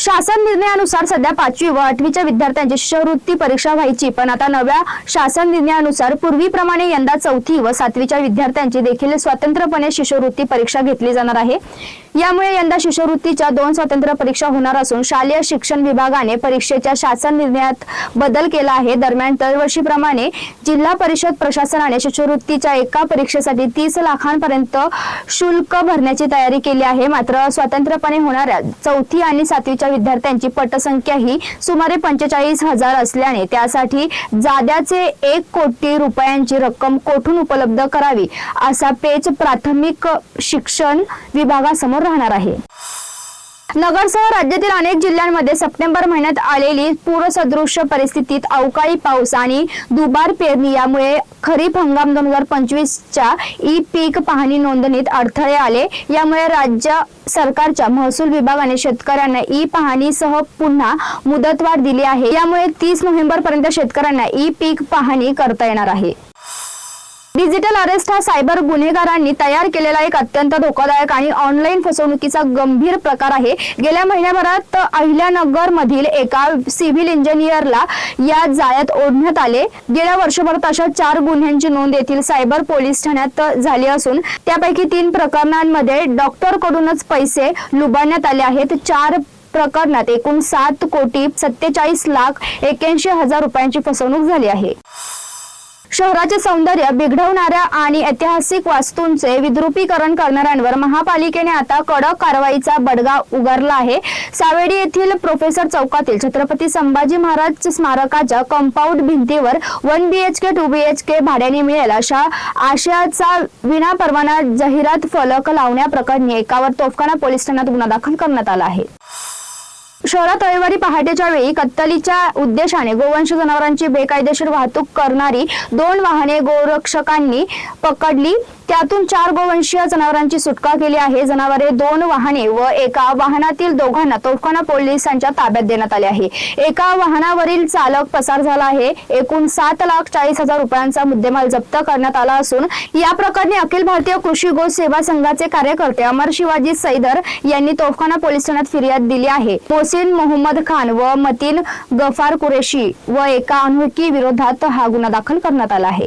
शासन निर्णयानुसार सध्या पाचवी व आठवीच्या विद्यार्थ्यांची शिष्यवृत्ती परीक्षा व्हायची पण आता नव्या शासन निर्णयानुसार पूर्वीप्रमाणे यंदा चौथी व सातवीच्या विद्यार्थ्यांची देखील स्वतंत्रपणे शिष्यवृत्ती परीक्षा घेतली जाणार आहे. यामुळे यंदा शिष्यवृत्तीच्या दोन स्वतंत्र परीक्षा होणार असून शालेय शिक्षण विभागाने परीक्षेच्या शासन निर्णयात बदल केला आहे. दरम्यान दरवर्षीप्रमाणे जिल्हा परिषद प्रशासनाने शिष्यवृत्तीच्या एका परीक्षेसाठी तीस लाखांपर्यंत शुल्क भरण्याची तयारी केली आहे. मात्र स्वतंत्रपणे होणाऱ्या चौथी आणि सातवीच्या विद्यार्थ्यांची पटसंख्या ही सुमारे पंचेचाळीस हजार असल्याने त्यासाठी जाद्याचे एक कोटी रुपयांची रक्कम कोठून उपलब्ध करावी असा पेच प्राथमिक शिक्षण विभागासमोर राहणार आहे. नगरसह राज्यातील अनेक जिल्ह्यांमध्ये सप्टेंबर महिन्यात आलेली पूरसदृश्य परिस्थितीत अवकाळी पाऊस आणि दुबार पेरणी यामुळे खरीप हंगाम दोन हजार पंचवीसच्या ई पीक पाहणी नोंदणीत अडथळे आले. यामुळे राज्य सरकारच्या महसूल विभागाने शेतकऱ्यांना ई पाहणीसह पुन्हा मुदतवाढ दिली आहे. यामुळे तीस नोव्हेंबर पर्यंत शेतकऱ्यांना ई पीक पाहणी करता येणार आहे. डिजिटल अरेस्ट हा सायबर गुन्हेगारांनी तयार केलेला एक अत्यंत धोकादायक आणि ऑनलाईन फसवणुकीचा गंभीर प्रकार आहे. गेल्या महिन्याभरात अहिल्यानगर मधील एका सिव्हिल इंजिनियरला या जाळ्यात ओढण्यात आले. गेल्या वर्षभरात अशा चार गुन्ह्यांची नोंद येथील सायबर पोलीस ठाण्यात झाली असून त्यापैकी तीन प्रकरणांमध्ये डॉक्टर कडूनच पैसे लुबाडण्यात आले आहेत. चार प्रकरणात एकूण सात कोटी सत्तेचाळीस लाख एक्याऐंशी हजार रुपयांची फसवणूक झाली आहे. शहराचे सौंदर्य बिघडवणाऱ्या आणि ऐतिहासिक वास्तूंचे विद्रुपीकरण करणाऱ्यांवर महापालिकेने आता कडक कारवाईचा बडगा उगारला आहे. सावेडी येथील प्रोफेसर चौकातील छत्रपती संभाजी महाराज स्मारकाच्या कंपाऊंड भिंतीवर one B H K two B H K भाड्याने मिळेल अशा आशयाचा विना परवाना जाहिरात फलक लावण्याप्रकरणी एकावर तोफखाना पोलीस ठाण्यात गुन्हा दाखल करण्यात आला आहे. शहरात रविवारी पहाटेच्या वेळी कत्तलीच्या उद्देशाने गोवंश जनावरांची बेकायदेशीर वाहतूक करणारी दोन वाहने गोरक्षकांनी पकडली. त्यातून चार गोवंशीय जनावरांची सुटका केली आहे. जनावरे दोन वाहने व एका वाहनातील दोघांना तोफखाना पोलिसांच्या ताब्यात देण्यात आले आहे. एका वाहनावरील चालक पसार झाला आहे. एकूण सात लाख चाळीस हजार रुपयांचा मुद्देमाल जप्त करण्यात आला असून या प्रकरणी अखिल भारतीय कृषी गो सेवा संघाचे कार्यकर्ते अमर शिवाजी सैदर यांनी तोफखाना पोलीस ठाण्यात फिर्याद दिली आहे. मोसिन मोहम्मद खान व मतीन गफार कुरेशी व एका अनोळखी विरोधात हा गुन्हा दाखल करण्यात आला आहे.